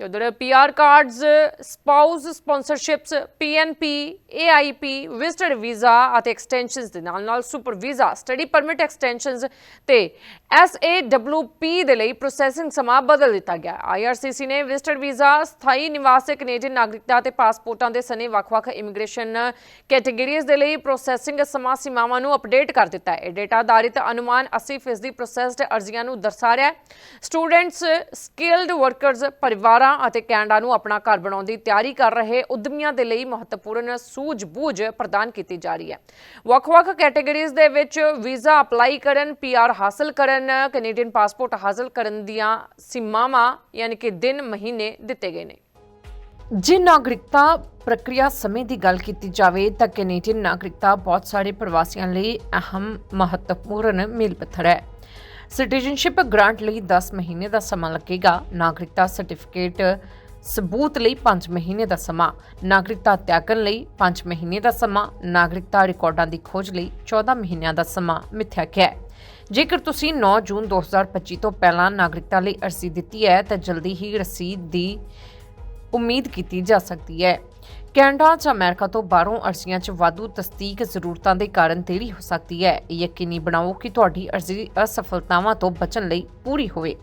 ਤੇ ਉਧਰ PR cards spouse sponsorships PNP AIP visitor visa ਅਤੇ ਐਕਸਟੈਂਸ਼ਨਸ ਦੇ ਨਾਲ ਨਾਲ super visa study permit extensions ਤੇ ਐਸਏਡਬਲਯੂਪੀ ਦੇ ਲਈ ਪ੍ਰੋਸੈਸਿੰਗ ਸਮਾਂ ਬਦਲ ਦਿੱਤਾ ਗਿਆ। ਆਈਆਰਸੀਸੀ ਨੇ ਵਿਜ਼ਟਰ ਵੀਜ਼ਾ ਸਥਾਈ ਨਿਵਾਸ ਕੈਨੇਡੀਅਨ ਨਾਗਰਿਕਤਾ ਤੇ ਪਾਸਪੋਰਟਾਂ ਦੇ ਸਨੇ ਵੱਖ-ਵੱਖ ਇਮੀਗ੍ਰੇਸ਼ਨ ਕੈਟਾਗਰੀਜ਼ ਦੇ ਲਈ ਪ੍ਰੋਸੈਸਿੰਗ ਸਮਾਂ ਸੀਮਾਵਾਂ ਨੂੰ ਅਪਡੇਟ ਕਰ ਦਿੱਤਾ ਹੈ। ਇਹ ਡੇਟਾ ਆਧਾਰਿਤ ਅਨੁਮਾਨ 80% ਪ੍ਰੋਸੈਸਡ ਅਰਜ਼ੀਆਂ ਨੂੰ ਦਰਸਾ ਰਿਹਾ ਹੈ। ਸਟੂਡੈਂਟਸ ਸਕਿਲਡ ਵਰਕਰਸ ਪਰਿਵਾਰ ਅਤੇ ਕੈਨੇਡਾ ਨੂੰ ਆਪਣਾ ਘਰ ਬਣਾਉਣ ਦੀ ਤਿਆਰੀ ਕਰ ਰਹੇ ਉਦਮੀਆਂ ਦੇ ਲਈ ਮਹੱਤਵਪੂਰਨ ਸੂਝ-ਬੂਝ ਪ੍ਰਦਾਨ ਕੀਤੀ ਜਾ ਰਹੀ ਹੈ। ਵੱਖ-ਵੱਖ ਕੈਟਾਗਰੀਜ਼ ਦੇ ਵਿੱਚ ਵੀਜ਼ਾ ਅਪਲਾਈ ਕਰਨ ਪੀਆਰ ਹਾਸਲ ਕਰਨ, ਕੈਨੇਡੀਅਨ ਪਾਸਪੋਰਟ ਹਾਸਲ ਕਰਨ ਦੀਆਂ ਸੀਮਾਵਾਂ ਯਾਨੀ ਕਿ ਦਿਨ, ਮਹੀਨੇ ਦਿੱਤੇ ਗਏ ਨੇ। ਜੇ ਨਾਗਰਿਕਤਾ ਪ੍ਰਕਿਰਿਆ ਸਮੇਂ ਦੀ ਗੱਲ ਕੀਤੀ ਜਾਵੇ ਤਾਂ ਕੈਨੇਡੀਅਨ ਨਾਗਰਿਕਤਾ ਬਹੁਤ ਸਾਰੇ ਪ੍ਰਵਾਸੀਆਂ ਲਈ ਅਹਿਮ, ਮਹੱਤਵਪੂਰਨ ਮੀਲ ਪੱਥਰ ਹੈ। ਸਿਟੀਜ਼ਨਸ਼ਿਪ ਗ੍ਰਾਂਟ ਲਈ 10 ਮਹੀਨੇ ਦਾ ਸਮਾਂ ਲੱਗੇਗਾ। ਨਾਗਰਿਕਤਾ ਸਰਟੀਫਿਕੇਟ ਸਬੂਤ ਲਈ 5 ਮਹੀਨੇ ਦਾ ਸਮਾਂ। ਨਾਗਰਿਕਤਾ ਤਿਆਗਣ ਲਈ 5 ਮਹੀਨੇ ਦਾ ਸਮਾਂ। ਨਾਗਰਿਕਤਾ ਰਿਕਾਰਡਾਂ ਦੀ ਖੋਜ ਲਈ 14 ਮਹੀਨਿਆਂ ਦਾ ਸਮਾਂ, ਮਿਥਿਆ ਗਿਆ ਹੈ। ਜੇਕਰ ਤੁਸੀਂ 9 ਜੂਨ 2025 ਤੋਂ ਪਹਿਲਾਂ ਨਾਗਰਿਕਤਾ ਲਈ ਅਰਜ਼ੀ ਦਿੱਤੀ ਹੈ, ਤਾਂ ਜਲਦੀ ਹੀ ਰਸੀਦ ਦੀ ਉਮੀਦ ਕੀਤੀ ਜਾ ਸਕਦੀ ਹੈ। ਕੈਨੇਡਾ ਜਾਂ ਅਮਰੀਕਾ ਤੋਂ ਬਾਹਰੋਂ ਅਰਜ਼ੀਆਂ 'ਚ ਵਾਧੂ ਤਸਦੀਕ ਜ਼ਰੂਰਤਾਂ ਦੇ ਕਾਰਨ ਦੇਰੀ ਹੋ ਸਕਦੀ ਹੈ। ਯਕੀਨੀ ਬਣਾਓ ਕਿ ਤੁਹਾਡੀ ਅਰਜ਼ੀ ਅਸਫਲਤਾਵਾਂ ਤੋਂ ਬਚਣ ਲਈ ਪੂਰੀ ਹੋਵੇ।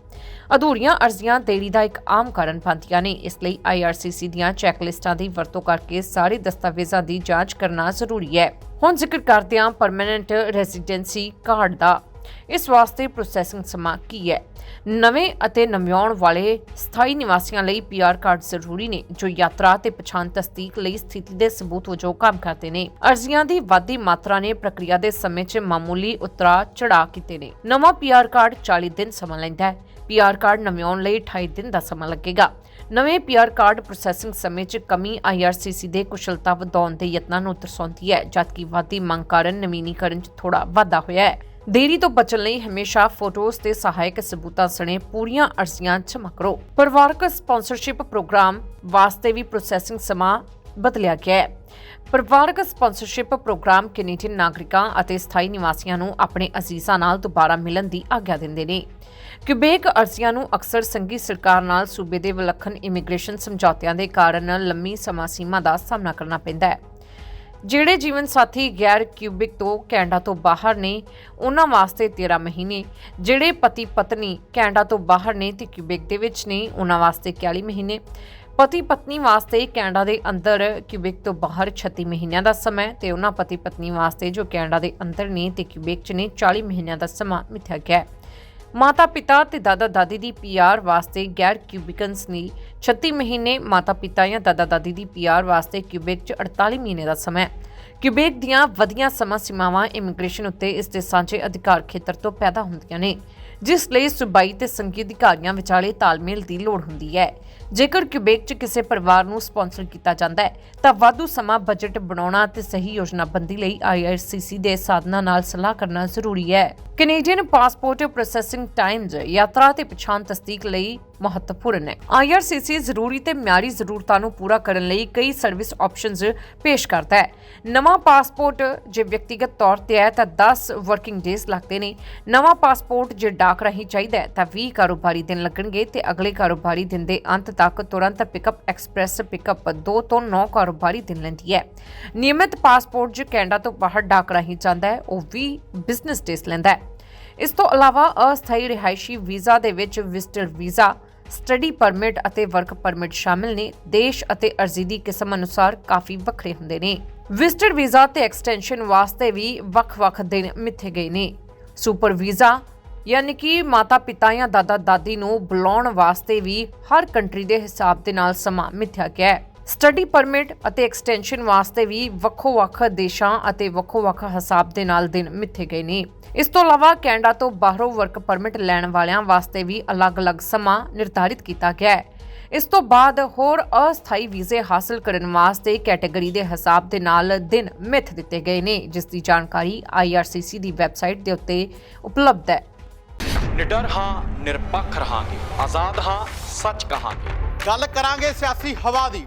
ਅਧੂਰੀਆਂ ਅਰਜ਼ੀਆਂ ਦੇਰੀ ਦਾ ਇੱਕ ਆਮ ਕਾਰਨ ਬਣਦੀਆਂ ਨੇ। ਇਸ ਲਈ IRCC ਦੀਆਂ ਚੈੱਕਲਿਸਟਾਂ ਦੀ ਵਰਤੋਂ ਕਰਕੇ ਸਾਰੇ ਦਸਤਾਵੇਜ਼ਾਂ ਦੀ ਜਾਂਚ ਕਰਨਾ ਜ਼ਰੂਰੀ ਹੈ। ਹੁਣ ਜ਼ਿਕਰ ਕਰਦੇ ਹਾਂ ਪਰਮਨੈਂਟ ਰੈਜ਼ੀਡੈਂਸੀ ਕਾਰਡ ਦਾ। ਇਸ ਵਾਸਤੇ ਪ੍ਰੋਸੈਸਿੰਗ ਸਮਾਂ ਕੀ ਹੈ? ਨਵੇਂ ਅਤੇ ਨਵਿਆਉਣ ਵਾਲੇ ਸਥਾਈ ਨਿਵਾਸੀਆਂ ਲਈ ਪੀਆਰ ਕਾਰਡ ਜ਼ਰੂਰੀ ਨੇ, ਜੋ ਯਾਤਰਾ ਤੇ ਪਛਾਣ ਤਸਦੀਕ ਲਈ ਸਥਿਤੀ ਦੇ ਸਬੂਤ ਵਜੋਂ ਕੰਮ ਕਰਦੇ ਨੇ। ਅਰਜ਼ੀਆਂ ਦੀ ਵਾਧੀ ਮਾਤਰਾ ਨੇ ਪ੍ਰਕਿਰਿਆ ਦੇ ਸਮੇਂ 'ਚ ਮਾਮੂਲੀ ਉਤਰਾ ਚੜਾ ਕੀਤੇ ਨੇ। ਨਵਾਂ ਪੀਆਰ ਕਾਰਡ 40 ਦਿਨ ਸਮਾਂ ਲੈਂਦਾ ਹੈ। ਪੀਆਰ ਕਾਰਡ ਨਵਿਆਉਣ ਲਈ 28 ਦਿਨ ਦਾ ਸਮਾਂ ਲੱਗੇਗਾ। ਨਵੇਂ ਪੀਆਰ ਕਾਰਡ ਪ੍ਰੋਸੈਸਿੰਗ ਸਮੇਂ 'ਚ ਕਮੀ IRCC ਦੇ ਕੁਸ਼ਲਤਾ ਵਧਾਉਣ ਦੇ ਯਤਨਾਂ ਨੂੰ ਦਰਸਾਉਂਦੀ ਹੈ, ਜਦਕਿ ਵਾਧੀ ਮੰਗ ਕਾਰਨ ਨਵੀਨੀਕਰਨ 'ਚ ਥੋੜਾ ਵਾਧਾ ਹੋਇਆ ਹੈ। ਦੇਰੀ ਤੋਂ ਬਚਣ ਲਈ ਹਮੇਸ਼ਾ ਫੋਟੋਜ਼ ਤੇ ਸਹਾਇਕ ਸਬੂਤਾਂ ਸਣੇ ਪੂਰੀਆਂ ਅਰਜ਼ੀਆਂ ਜਮ੍ਹਾਂ ਕਰੋ ਪਰਿਵਾਰਕ ਸਪਾਂਸਰਸ਼ਿਪ ਪ੍ਰੋਗਰਾਮ ਵਾਸਤੇ ਵੀ ਪ੍ਰੋਸੈਸਿੰਗ ਸਮਾਂ ਬਦਲਿਆ ਗਿਆ ਹੈ। ਪਰਿਵਾਰਕ ਸਪਾਂਸਰਸ਼ਿਪ ਪ੍ਰੋਗਰਾਮ ਕੈਨੇਡੀਅਨ ਨਾਗਰਿਕਾਂ ਅਤੇ ਸਥਾਈ ਨਿਵਾਸੀਆਂ ਨੂੰ ਆਪਣੇ ਅਜ਼ੀਜ਼ਾਂ ਨਾਲ ਦੁਬਾਰਾ ਮਿਲਣ ਦੀ ਆਗਿਆ ਦਿੰਦੇ ਨੇ। ਕਿਊਬੇਕ ਅਰਜ਼ੀਆਂ ਨੂੰ ਅਕਸਰ ਸੰਘੀ ਸਰਕਾਰ ਨਾਲ ਸੂਬੇ ਦੇ ਵਿਲੱਖਣ ਇਮੀਗ੍ਰੇਸ਼ਨ ਸਮਝੌਤਿਆਂ ਦੇ ਕਾਰਨ ਲੰਮੀ ਸਮਾਂ ਸੀਮਾ ਦਾ ਸਾਹਮਣਾ ਕਰਨਾ ਪੈਂਦਾ ਹੈ। ਜਿਹੜੇ ਜੀਵਨ ਸਾਥੀ ਗੈਰ ਕਿਊਬਿਕ ਤੋਂ ਕੈਨੇਡਾ ਤੋਂ ਬਾਹਰ ਨੇ, ਉਹਨਾਂ ਵਾਸਤੇ 13 ਮਹੀਨੇ। ਜਿਹੜੇ ਪਤੀ ਪਤਨੀ ਕੈਨੇਡਾ ਤੋਂ ਬਾਹਰ ਨੇ ਤੇ ਕਿਊਬਿਕ ਦੇ ਵਿੱਚ ਨੇ, ਉਹਨਾਂ ਵਾਸਤੇ 41 ਮਹੀਨੇ। ਪਤੀ ਪਤਨੀ ਵਾਸਤੇ ਕੈਨੇਡਾ ਦੇ ਅੰਦਰ ਕਿਊਬਿਕ ਤੋਂ ਬਾਹਰ 36 ਮਹੀਨਿਆਂ ਦਾ ਸਮਾਂ ਤੇ ਉਹਨਾਂ ਪਤੀ ਪਤਨੀ ਵਾਸਤੇ ਜੋ ਕੈਨੇਡਾ ਦੇ ਅੰਦਰ ਨੇ ਤੇ ਕਿਊਬਿਕ 'ਚ ਨੇ 40 ਮਹੀਨਿਆਂ ਦਾ ਸਮਾਂ ਮਿਥਿਆ ਗਿਆ ਹੈ। ਮਾਤਾ ਪਿਤਾ ਤੇ ਦਾਦਾ ਦਾਦੀ ਦੀ ਪੀਆਰ ਵਾਸਤੇ ਗੈਰ ਕਿਊਬਿਕਨਸ ਨੇ। 36 ਮਹੀਨੇ ਮਾਤਾ ਪਿਤਾ ਜਾਂ ਦਾਦਾ ਦਾਦੀ ਦੀ ਪੀਆਰ ਵਾਸਤੇ ਕਿਊਬਿਕ 'ਚ 48 ਮਹੀਨੇ ਦਾ ਸਮਾਂ ਹੈ। ਕਿਊਬੇਕ ਦੀਆਂ ਵਧੀਆਂ ਸਮਾਂ ਸੀਮਾਵਾਂ ਇਮੀਗ੍ਰੇਸ਼ਨ ਉੱਤੇ ਇਸ ਦੇ ਸਾਂਝੇ ਅਧਿਕਾਰ ਖੇਤਰ ਤੋਂ ਪੈਦਾ ਹੁੰਦੀਆਂ ਨੇ। ਜਿਸ ਲਈ ਸੁਬਾਈ ਤੇ ਸੰਘੀ ਅਧਿਕਾਰੀਆਂ ਵਿਚਾਲੇ ਤਾਲਮੇਲ ਦੀ ਲੋੜ ਹੁੰਦੀ ਹੈ। ਜੇਕਰ ਕਿਊਬੇਕ 'ਚ ਕਿਸੇ ਪਰਿਵਾਰ ਨੂੰ ਸਪਾਂਸਰ ਕੀਤਾ ਜਾਂਦਾ ਹੈ, ਤਾਂ ਵਾਧੂ ਸਮਾਂ ਬਜਟ ਬਣਾਉਣਾ ਤੇ ਸਹੀ ਯੋਜਨਾਬੰਦੀ ਲਈ IRCC ਦੇ ਸਾਧਨਾਂ ਨਾਲ ਸਲਾਹ ਕਰਨਾ ਜ਼ਰੂਰੀ ਹੈ। ਕੈਨੇਡੀਅਨ ਪਾਸਪੋਰਟ ਪ੍ਰੋਸੈਸਿੰਗ ਟਾਈਮਜ਼ ਯਾਤਰਾ ਤੇ ਪਛਾਣ ਤਸਦੀਕ ਲਈ ਮਹੱਤਵਪੂਰਨ ਹੈ। IRCC ਜ਼ਰੂਰੀ ਤੇ ਮਿਆਰੀ ਜ਼ਰੂਰਤਾਂ ਨੂੰ ਪੂਰਾ ਕਰਨ ਲਈ ਕਈ ਸਰਵਿਸ ਆਪਸ਼ਨਸ ਪੇਸ਼ ਕਰਦਾ ਹੈ। ਨਵਾਂ ਪਾਸਪੋਰਟ ਜੇ ਵਿਅਕਤੀਗਤ ਤੌਰ ਤੇ ਹੈ ਤਾਂ 10 ਵਰਕਿੰਗ ਡੇਜ਼ ਲੱਗਦੇ ਨੇ। ਨਵਾਂ ਪਾਸਪੋਰਟ ਜੇ ਡਾਕ ਰਾਹੀਂ ਚਾਹੀਦਾ ਹੈ ਤਾਂ 20 ਕਾਰੋਬਾਰੀ ਦਿਨ ਲੱਗਣਗੇ ਤੇ ਅਗਲੇ ਕਾਰੋਬਾਰੀ ਦਿਨ ਦੇ ਅੰਤ ਤੱਕ ਤੁਰੰਤ ਪਿਕਅਪ ਐਕਸਪ੍ਰੈਸ ਪਿਕਅਪ 2 ਤੋਂ 9 ਕਾਰੋਬਾਰੀ ਦਿਨ ਲੈਂਦੀ ਹੈ। ਨਿਯਮਿਤ ਪਾਸਪੋਰਟ ਜੇ ਕੈਨੇਡਾ ਤੋਂ ਬਾਹਰ ਡਾਕ ਰਾਹੀਂ ਜਾਂਦਾ ਹੈ, ਉਹ 20 ਬਿਜ਼ਨਸ ਡੇਜ਼ ਲੈਂਦਾ ਹੈ। ਇਸ ਤੋਂ ਇਲਾਵਾ ਅਸਥਾਈ ਰਿਹਾਇਸ਼ੀ ਵੀਜ਼ਾ ਦੇ ਵਿੱਚ ਵਿਜ਼ਟਰ ਵੀਜ਼ਾ, ਸਟੱਡੀ ਪਰਮਿਟ ਅਤੇ ਵਰਕ ਪਰਮਿਟ ਸ਼ਾਮਿਲ ਨੇ। ਦੇਸ਼ ਅਤੇ ਅਰਜ਼ੀ ਦੀ ਕਿਸਮ ਅਨੁਸਾਰ ਕਾਫੀ ਵੱਖਰੇ ਹੁੰਦੇ ਨੇ। ਵਿਜ਼ਟਰ ਵੀਜ਼ਾ ਤੇ ਐਕਸਟੈਂਸ਼ਨ ਵਾਸਤੇ ਵੀ ਵੱਖ-ਵੱਖ ਦਿਨ ਮਿੱਥੇ ਗਏ ਨੇ। ਸੁਪਰ ਵੀਜ਼ਾ ਯਾਨੀ ਕਿ ਮਾਤਾ ਪਿਤਾ ਜਾਂ ਦਾਦਾ ਦਾਦੀ ਨੂੰ ਬੁਲਾਉਣ ਵਾਸਤੇ ਵੀ ਹਰ ਕੰਟਰੀ ਦੇ ਹਿਸਾਬ ਦੇ ਨਾਲ ਸਮਾਂ ਮਿੱਥਿਆ ਗਿਆ ਹੈ। ਸਟੱਡੀ ਪਰਮਿਟ ਅਤੇ ਐਕਸਟੈਂਸ਼ਨ ਵਾਸਤੇ ਵੀ ਵੱਖੋ-ਵੱਖ ਦੇਸ਼ਾਂ ਅਤੇ ਵੱਖੋ-ਵੱਖ ਹਿਸਾਬ ਦੇ ਨਾਲ ਦਿਨ ਮਿੱਥੇ ਗਏ ਨੇ। ਇਸ ਤੋਂ ਇਲਾਵਾ ਕੈਨੇਡਾ ਤੋਂ ਬਾਹਰੋਂ ਵਰਕ ਪਰਮਿਟ ਲੈਣ ਵਾਲਿਆਂ ਵਾਸਤੇ ਵੀ ਅਲੱਗ-ਅਲੱਗ ਸਮਾਂ ਨਿਰਧਾਰਿਤ ਕੀਤਾ ਗਿਆ ਹੈ। ਇਸ ਤੋਂ ਬਾਅਦ ਹੋਰ ਅਸਥਾਈ ਵੀਜ਼ੇ ਹਾਸਲ ਕਰਨ ਵਾਸਤੇ ਕੈਟਾਗਰੀ ਦੇ ਹਿਸਾਬ ਦੇ ਨਾਲ ਦਿਨ ਮਿੱਥ ਦਿੱਤੇ ਗਏ ਨੇ ਜਿਸ ਦੀ ਜਾਣਕਾਰੀ IRCC ਦੀ ਵੈਬਸਾਈਟ ਦੇ ਉੱਤੇ ਉਪਲਬਧ ਹੈ। ਨਿਡਰ ਹਾਂ ਨਿਰਪੱਖ ਰਹਾਂਗੇ ਆਜ਼ਾਦ ਹਾਂ ਸੱਚ ਕਹਾਂਗੇ। ਗੱਲ ਕਰਾਂਗੇ ਸਿਆਸੀ ਹਵਾ ਦੀ।